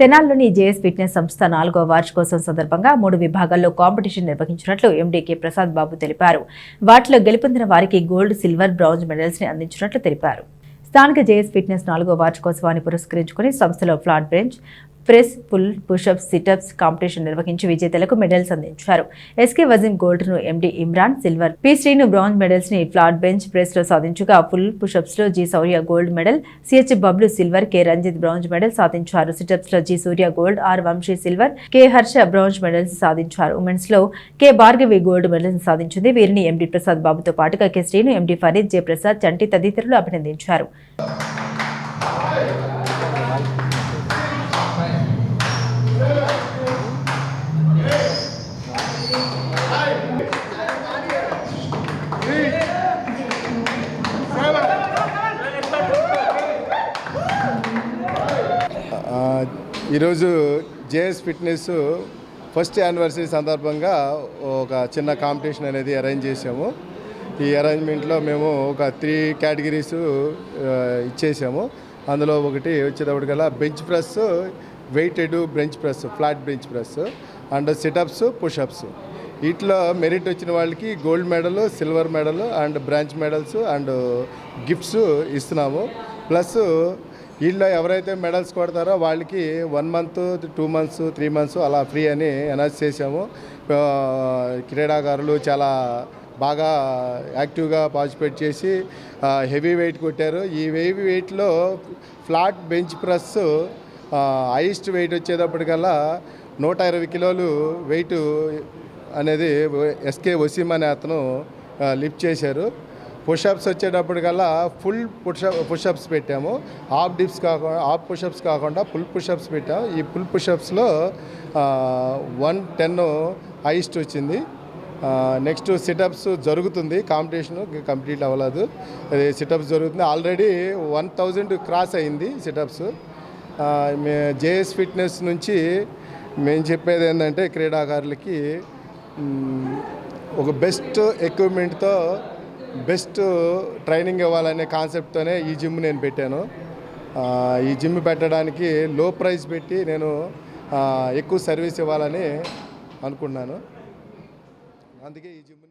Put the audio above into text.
తెనాల్లోని JS fitness సంస్థ నాలుగో వార్షికోత్సవం సందర్భంగా మూడు విభాగాల్లో కాంపిటీషన్ నిర్వహించినట్లు ఎండీకే ప్రసాద్ బాబు తెలిపారు. వాటిలో గెలుపొందిన వారికి గోల్డ్ సిల్వర్ బ్రౌంజ్ మెడల్స్ని అందించినట్లు తెలిపారు. స్థానిక జేఎస్ ఫిట్నెస్ నాలుగో వార్షికోత్సవాన్ని పురస్కరించుకుని సంస్థలో flat bench press pull pushups situps competition నిర్వహించి విజేతలకు మెడల్స్ అందించారు. SK Wazim గోల్డ్ను Imran silver. P Srinu bronze మెడల్స్ని flat bench ప్రెస్లో సాధించగా pull పుషప్స్లో G Sourya gold medal CH Bablu silver K Ranjith bronze medal సాధించారు. సిటప్స్లో G Surya gold R Vamsi silver K Harsha bronze medals సాధించారు. ఉమెన్స్లో K Bhargavi gold medals సాధించింది. వీరిని ఎండి ప్రసాద్ బాబుతో పాటుగా K Srinu M D Farid J Prasad Chanti తదితరులు అభినందించారు. ఈరోజు జేఎస్ ఫిట్నెస్ ఫస్ట్ యానివర్సరీ సందర్భంగా ఒక చిన్న కాంపిటీషన్ అనేది అరేంజ్ చేసాము ఈ అరేంజ్మెంట్లో మేము ఒక త్రీ కేటగిరీస్ ఇచ్చేసాము అందులో ఒకటి వచ్చేటప్పటికల్లా bench press weighted bench press flat bench press and situps pushups. వీటిలో మెరిట్ వచ్చిన వాళ్ళకి gold medal silver medal and bronze medals and gifts ఇస్తున్నాము. ప్లస్ వీళ్ళు ఎవరైతే మెడల్స్ కొడతారో వాళ్ళకి one month two months three months అలా ఫ్రీ అని అనౌన్స్ చేశాము. క్రీడాకారులు చాలా బాగా యాక్టివ్గా పార్టిసిపేట్ చేసి హెవీ వెయిట్ కొట్టారు. ఈ హెవీ వెయిట్లో flat bench press highest weight వచ్చేటప్పటికల్లా నూట ఇరవై కిలోలు వెయిట్ అనేది ఎస్కే వసీమ్ అనే అతను లిఫ్ట్ చేశారు. పుషప్స్ వచ్చేటప్పటికల్లా ఫుల్ పుషప్ పుషప్స్ పెట్టాము. హాఫ్ డిప్స్ కాకుండా హాఫ్ పుషప్స్ కాకుండా ఫుల్ పుషప్స్ పెట్టాము ఈ ఫుల్ పుషప్స్లో వన్ టెన్ హైస్ట్ వచ్చింది. నెక్స్ట్ సిటప్స్ జరుగుతుంది. కాంపిటీషన్ కంప్లీట్ అవ్వలేదు. అది సిటప్స్ జరుగుతుంది. ఆల్రెడీ వన్ థౌజండ్ క్రాస్ అయింది సిటప్స్. మే జేఎస్ ఫిట్నెస్ నుంచి మేము చెప్పేది ఏంటంటే క్రీడాకారులకి ఒక బెస్ట్ ఎక్విప్మెంట్తో బెస్ట్ ట్రైనింగ్ ఇవ్వాలనే కాన్సెప్ట్తోనే ఈ జిమ్ నేను పెట్టాను. ఈ జిమ్ పెట్టడానికి లో ప్రైస్ పెట్టి నేను ఎక్కువ సర్వీస్ ఇవ్వాలని అనుకున్నాను. అందుకే ఈ జిమ్